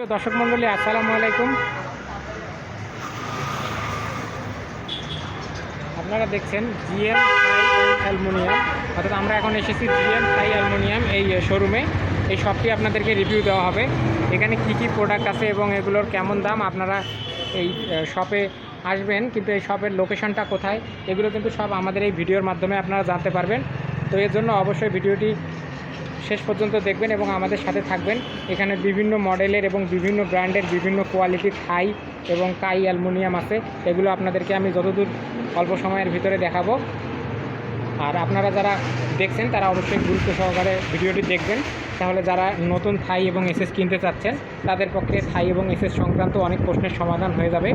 প্রিয় দর্শক মণ্ডলী, আসসালামু আলাইকুম। আপনারা দেখছেন জিএম থাই অ্যালুমিনিয়াম। অর্থাৎ আমরা এখন এসেছি জিএম থাই অ্যালুমিনিয়াম এই শোরুমে। এই শপটি আপনাদেরকে রিভিউ দেওয়া হবে। এখানে কি কি প্রোডাক্ট আছে এবং এগুলোর কেমন দাম আপনারা এই শপে আসবেন, কিন্তু এই শপের লোকেশনটা কোথায়, এগুলো কিন্তু সব আমাদের এই ভিডিওর মাধ্যমে আপনারা জানতে পারবেন। তো এর জন্য অবশ্যই ভিডিওটি শেষ পর্যন্ত দেখবেন এবং আমাদের সাথে থাকবেন। এখানে বিভিন্ন মডেলের এবং বিভিন্ন ব্র্যান্ডের বিভিন্ন কোয়ালিটির থাই এবং কাই অ্যালুমিনিয়াম আছে। এগুলো আপনাদেরকে আমি যতদূর অল্প সময়ের ভিতরে দেখাবো। আর আপনারা যারা দেখছেন, তারা অবশ্যই গুরুত্ব সহকারে ভিডিওটি দেখবেন। তাহলে যারা নতুন থাই এবং এসএস কিনতে চাচ্ছেন, তাদের পক্ষে থাই এবং এসএস সংক্রান্ত অনেক প্রশ্নের সমাধান হয়ে যাবে।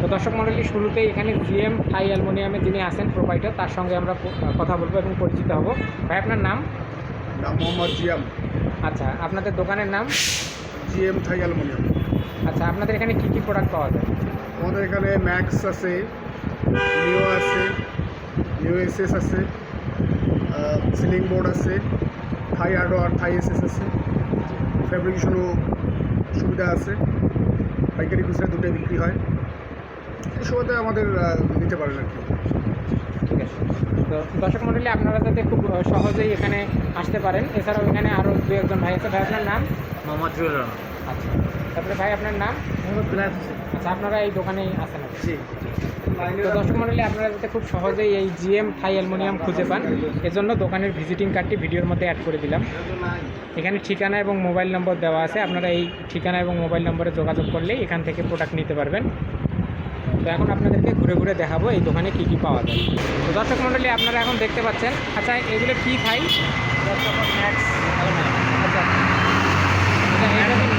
তো দর্শক মণ্ডলী, শুরুতেই এখানে জিএম থাই অ্যালুমিনিয়ামে যিনি আছেন প্রোভাইডার তার সঙ্গে আমরা কথা বলব এবং পরিচিত হব। ভাই, আপনার নাম? নাম মোহাম্মদ জিয়াম। আচ্ছা আপনাদের দোকানের নাম? GM Thai aluminium. আচ্ছা আপনাদের এখানে কী কী প্রোডাক্ট পাওয়া যায়? আমাদের এখানে ম্যাক্স আছে নিও আছে নিও এসএস আছে সিলিং বোর্ড আছে থাই আর্ডো আর থাই এসএস আছে ফ্যাব্রিকেশনও সুবিধা আছে পাইকারি খুচরা দুটোই বিক্রি হয়। এই সময়তে আমাদের নিতে পারেন আর কি। ঠিক আছে তো দর্শক মণ্ডলী আপনারা যাতে খুব সহজেই এখানে আসতে পারেন। এছাড়াও এখানে আরও দু একজন ভাই আছে। ভাই আপনার নাম? মোহাম্মদ জুয়েল রানা। আচ্ছা। তারপরে ভাই আপনার নাম? আচ্ছা আপনারা এই দোকানেই আসেন জি। তো দর্শক মণ্ডলী আপনারা যাতে খুব সহজেই এই জিএম থাই অ্যালুমিনিয়াম খুঁজে পান এজন্য দোকানের ভিজিটিং কার্ডটি ভিডিওর মধ্যে অ্যাড করে দিলাম। এখানে ঠিকানা এবং মোবাইল নম্বর দেওয়া আছে। আপনারা এই ঠিকানা এবং মোবাইল নম্বরে যোগাযোগ করলেই এখান থেকে প্রোডাক্ট নিতে পারবেন। তো এখন আপনাদেরকে ঘুরে ঘুরে দেখাবো এই দোকানে কী কী পাওয়া যায়। তো দর্শক মণ্ডলী আপনারা এখন দেখতে পাচ্ছেন আচ্ছা এগুলো কী খাই? ম্যাক্স আচ্ছা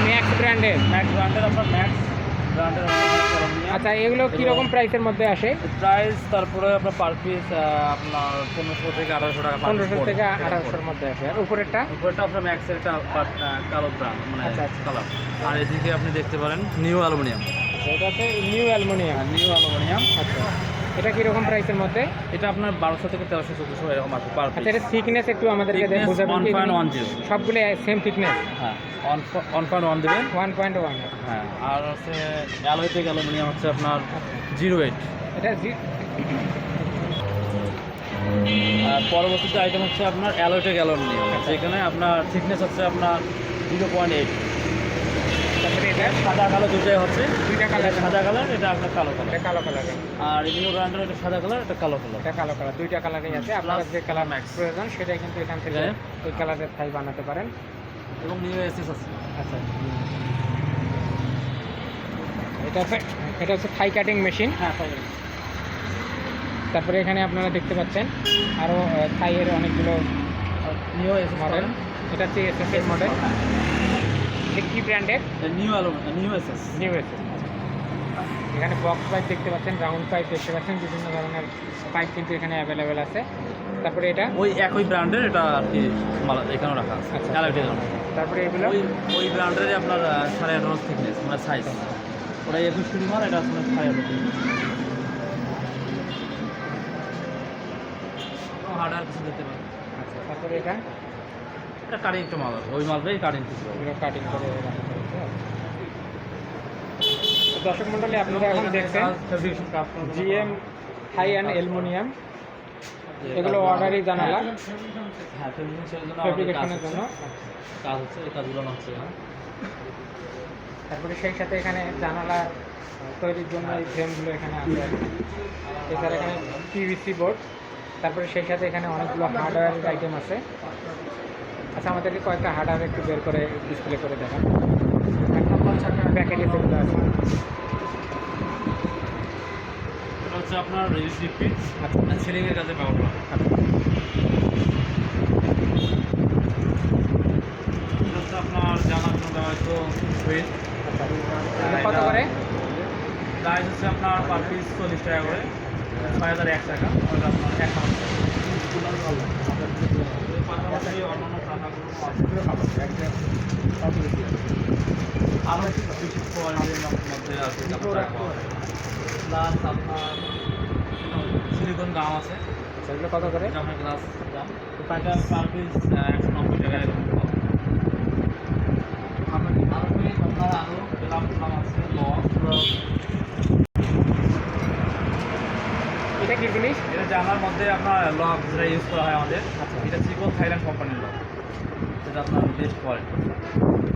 ম্যাক্স ব্র্যান্ডের ম্যাক্স ব্র্যান্ডের। আপনার ম্যাক্স ব্র্যান্ডের আচ্ছা এগুলো কীরকম প্রাইসের মধ্যে আসে? প্রাইস তারপরে আপনার পার পিস আপনার পনেরোশো থেকে আঠারোশো টাকা পনেরোশো থেকে আঠারোশোর মধ্যে আসে। আর উপরেরটা? উপরেটা আপনার ম্যাক্সের একটা কালো ব্রান্ড মানে আচ্ছা, আচ্ছা। কালার আর এদিকে আপনি দেখতে পারেন নিউ অ্যালুমিনিয়াম আচ্ছা, এটা হচ্ছে নিউ অ্যালুমিনিয়াম নিউ অ্যালুমিনিয়াম আচ্ছা এটা কীরকম প্রাইসের মধ্যে? এটা আপনার বারোশো থেকে তেরোশো চোদ্দোশো এরকম আছে পার আচ্ছা এটা থিকনেস একটু আমাদেরকে বোঝাবেন কি? 1.10 সবগুলো সেম থিকনেস হ্যাঁ ওয়ান পয়েন্ট ওয়ান দেবেন। ওয়ান পয়েন্ট ওয়ান হ্যাঁ আর হচ্ছে অ্যালোয়েটিক অ্যালুমিনিয়াম হচ্ছে আপনার জিরো এইট এটা পরবর্তীতে আইটেম হচ্ছে আপনার অ্যালোটেক অ্যালুমিনিয়াম যেখানে আপনার থিকনেস হচ্ছে আপনার জিরো পয়েন্ট এইট এটা সাদা কালো দুটাই হচ্ছে। দুইটা কালার। সাদা কালার এটা আপনার কালো কালার। কালো কালারের আর ইমিনো ব্র্যান্ডের এটা সাদা কালার এটা কালো কালার। এটা কালো কালার দুইটা কালারই আছে। আপনারা যে কালার Max। প্রয়োজন সেটাই কিন্তু এখান থেকে হ্যাঁ। ওই কালারের থাই বানাতে পারেন। এবং নিউ এসএস আছে। আচ্ছা। এটা হচ্ছে এটা হচ্ছে থাই কাটিং মেশিন হ্যাঁ তারপরে এখানে আপনারা দেখতে পাচ্ছেন আরও থাইয়ের অনেকগুলো নিউ এসএস মডেল এটা হচ্ছে এস এর মডেল কি ব্র্যান্ডের new aluminium new SS. New S এখানে বক্স পাইপ দেখতে পাচ্ছেন রাউন্ড পাইপ দেখতে পাচ্ছেন বিভিন্ন ধরনের পাইপ কিন্তু এখানে অ্যাভেলেবেল আছে। তারপরে এটা? ওই একই ব্র্যান্ডের এটা আর কি এখানেও রাখা আছে আচ্ছা। তারপরে এগুলো? ওই ওই ব্র্যান্ডেরই আপনার সাড়ে আঠারো থিকনেস মানে সাইজ ওটা একুশ কুড়ি মাল এটা আসলে সাড়ে আঠারো হার্ড আর কিছু দিতে পারে আচ্ছা তারপরে এটা? এটা একটা মাল ওই মালটাই এগুলো কাটিং করে দর্শক মণ্ডলী আপনারা এখন দেখছেন জিএম হাই অ্যান্ড অ্যালুমিনিয়াম এগুলো অর্ডারই জানালা। হ্যাঁ ফেব্রিকেশনের জন্য কাজ হচ্ছে। হচ্ছে এই কাজগুলো হচ্ছে হ্যাঁ। তারপরে সেই সাথে এখানে জানালা তৈরির জন্য এই ফ্রেমগুলো এখানে আছে। এছাড়া এখানে পিভিসি বোর্ড তারপরে সেই সাথে এখানে অনেকগুলো হার্ডওয়্যারের আইটেম আছে। আচ্ছা আমাদেরকে কয়েকটা হার্ডওয়্যার একটু বের করে ডিসপ্লে করে দেখান। এক নম্বর চারটা প্যাকেটে যেগুলো আছে। এটা হচ্ছে আপনার রেজিস্ট্রি পিচ আচ্ছা। সিলিংয়ের কাজে ব্যবহার করা হয়। আচ্ছা। আপনার জানার জন্য ব্যবহৃত সুইচ কত করে? প্রাইস হচ্ছে আপনার পার পিস চল্লিশ টাকা করে। ছয় হাজার এক টাকা। আপনার এক কিছু আছে আছে সেগুলো গ্রাম আছে এটা কি জিনিস? এটা জানার মধ্যে আপনার লক যেটা ইউজ করা হয় আমাদের, এটা চিকো থাইল্যান্ড কোম্পানির লক। যেটা আপনার বেস্ট কোয়ালিটি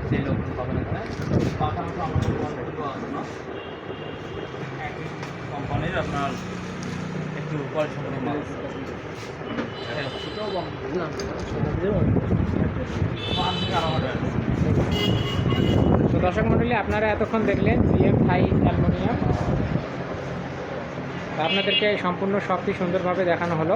সেই লক পাবেন এখানে পাশাপাশি আমাদের না? কোম্পানির আপনার একটু কোয়ালিটি সম্পন্ন মাল। তো দর্শক মণ্ডলী আপনারা এতক্ষণ দেখলেন জিএম থাই অ্যালুমিনিয়াম। তো আপনাদেরকে সম্পূর্ণ সবটি সুন্দরভাবে দেখানো হলো।